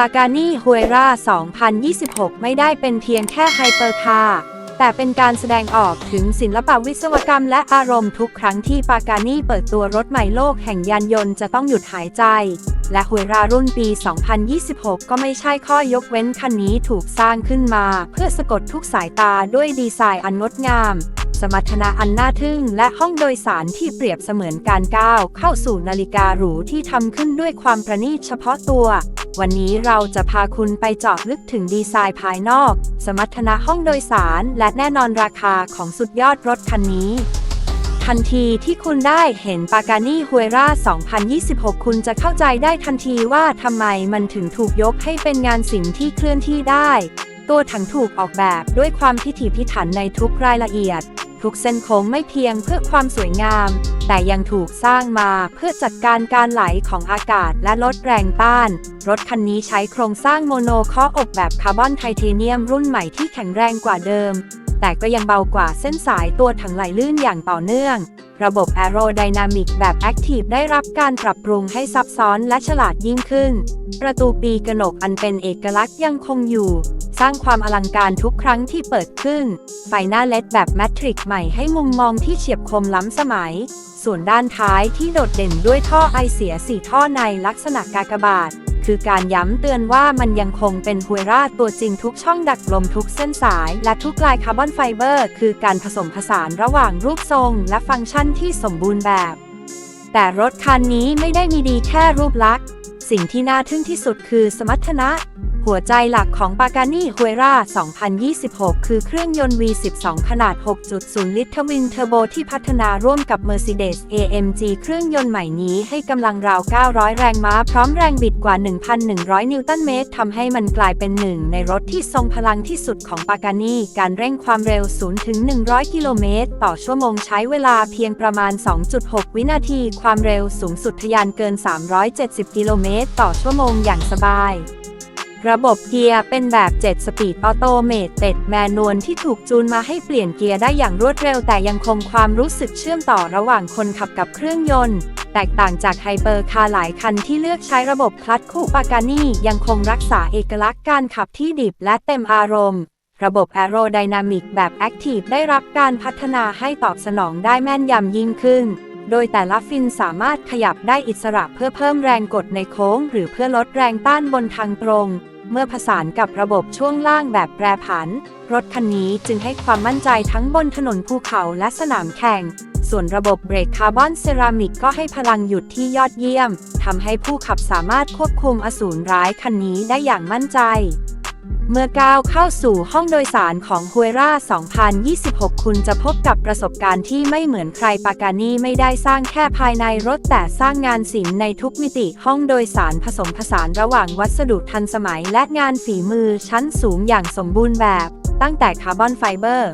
ปากานี่ฮุเอรา2026 ไม่ได้เป็นเพียงแค่ไฮเปอร์คาร์แต่เป็นการแสดงออกถึงศิลปวิศวกรรมและอารมณ์ทุกครั้งที่ปากานี่เปิดตัวรถใหม่โลกแห่งยานยนต์จะต้องหยุดหายใจ และฮุเอรารุ่นปี 2026 ก็ไม่ใช่ข้อยกเว้นคันนี้ถูกสร้างขึ้นมา เพื่อสะกดทุกสายตาด้วยดีไซน์อันงดงาม สมรรถนะอันน่าทึ่ง และห้องโดยสารที่เปรียบเสมือนการก้าวเข้าสู่นาฬิกาหรูที่ทำขึ้นด้วยความประณีตเฉพาะตัว วันนี้เราจะพาคุณไปเจาะลึกถึงดีไซน์ภายนอก สมรรถนะห้องโดยสาร และแน่นอนราคาของสุดยอดรถคันนี้ ทันทีที่คุณได้เห็นปากานี่ฮุเอรา2026 คุณจะเข้าใจได้ทันทีว่าทำไมมันถึงถูกยกให้เป็นงานศิลป์ที่เคลื่อนที่ได้ ตัวถังถูกออกแบบด้วยความพิถีพิถันในทุกรายละเอียด ทุกเส้นโค้งไม่เพียงเพื่อความสวยงาม แต่ยังถูกสร้างมาเพื่อจัดการการไหลของอากาศและลดแรงต้าน รถคันนี้ใช้โครงสร้างโมโนคออกแบบคาร์บอนไทเทเนียมรุ่นใหม่ที่แข็งแรงกว่าเดิม แต่ก็ยังเบากว่าเส้นสายตัวถังไหลลื่นอย่างต่อเนื่อง ระบบ Aerodynamic แบบ Active ได้รับการปรับปรุงให้ซับซ้อนและฉลาดยิ่งขึ้น ประตูปีกระหนกอันเป็นเอกลักษณ์ยังคงอยู่ สร้างความอลังการทุกครั้งที่เปิดขึ้น ไฟหน้าเลดแบบแมทริกใหม่ให้มุมมองที่เฉียบคมล้ำสมัย ส่วนด้านท้ายที่โดดเด่นด้วยท่อไอเสียสี่ท่อในลักษณะกากบาท คือการย้ำเตือนว่ามันยังคงเป็นฮุยราตัวจริงทุกช่องดักลมทุกเส้นสาย และทุกลายคาร์บอนไฟเบอร์ คือการผสมผสานระหว่างรูปทรง และฟังก์ชันที่สมบูรณ์แบบ แต่รถคันนี้ไม่ได้มีดีแค่รูปลักษณ์ สิ่งที่น่าทึ่งที่สุดคือสมรรถนะ หัวใจหลักของปากานี่ฮุเอรา2026 คือเครื่องยนต์ V12 ขนาด 6.0 ลิตรทวินเทอร์โบที่พัฒนาร่วมกับ Mercedes-AMG เครื่องยนต์ใหม่นี้ให้กำลังราว 900 แรงม้าพร้อมแรงบิดกว่า 1,100 นิวตันเมตรทำให้มันกลายเป็นหนึ่งในรถที่ทรงพลังที่สุดของปากานี่การเร่งความเร็ว 0 ถึง 100 กิโลเมตร ต่อชั่วโมงใช้เวลาเพียงประมาณ 2.6 วินาที ความเร็วสูงสุดทะยานเกิน 370 กิโลเมตร ต่อชั่วโมงอย่างสบาย ระบบเกียร์เป็นแบบ 7 สปีดออโตเมตเต็ดแมนนวลที่ถูกจูนมาให้เปลี่ยนเกียร์ได้อย่างรวดเร็วแต่ยังคงความรู้สึกเชื่อมต่อระหว่างคนขับกับเครื่องยนต์ แตกต่างจากไฮเปอร์คาร์หลายคันที่เลือกใช้ระบบคลัตช์คู่ปากานี่ยังคงรักษาเอกลักษณ์การขับที่ดิบและเต็มอารมณ์ ระบบ Aerodynamic แบบ Active ได้รับการพัฒนาให้ตอบสนองได้แม่นยำยิ่งขึ้น โดยแต่ละฟินสามารถขยับได้อิสระเพื่อเพิ่มแรงกดในโค้ง หรือเพื่อลดแรงต้านบนทางตรง เมื่อผสานกับระบบช่วงล่างแบบแปรผัน รถคันนี้จึงให้ความมั่นใจทั้งบนถนนภูเขาและสนามแข่ง ส่วนระบบเบรกคาร์บอนเซรามิกก็ให้พลังหยุดที่ยอดเยี่ยมทำให้ผู้ขับสามารถควบคุมอสูรร้ายคันนี้ได้อย่างมั่นใจ เมื่อก้าวเข้าสู่ห้องโดยสารของฮุเอรา2026 คุณจะพบกับประสบการณ์ที่ไม่เหมือนใครปากานี่ไม่ได้สร้างแค่ภายในรถแต่สร้างงานศิลป์ในทุกมิติห้องโดยสารผสมผสานระหว่างวัสดุทันสมัยและงานฝีมือชั้นสูงอย่างสมบูรณ์แบบ ตั้งแต่คาร์บอนไฟเบอร์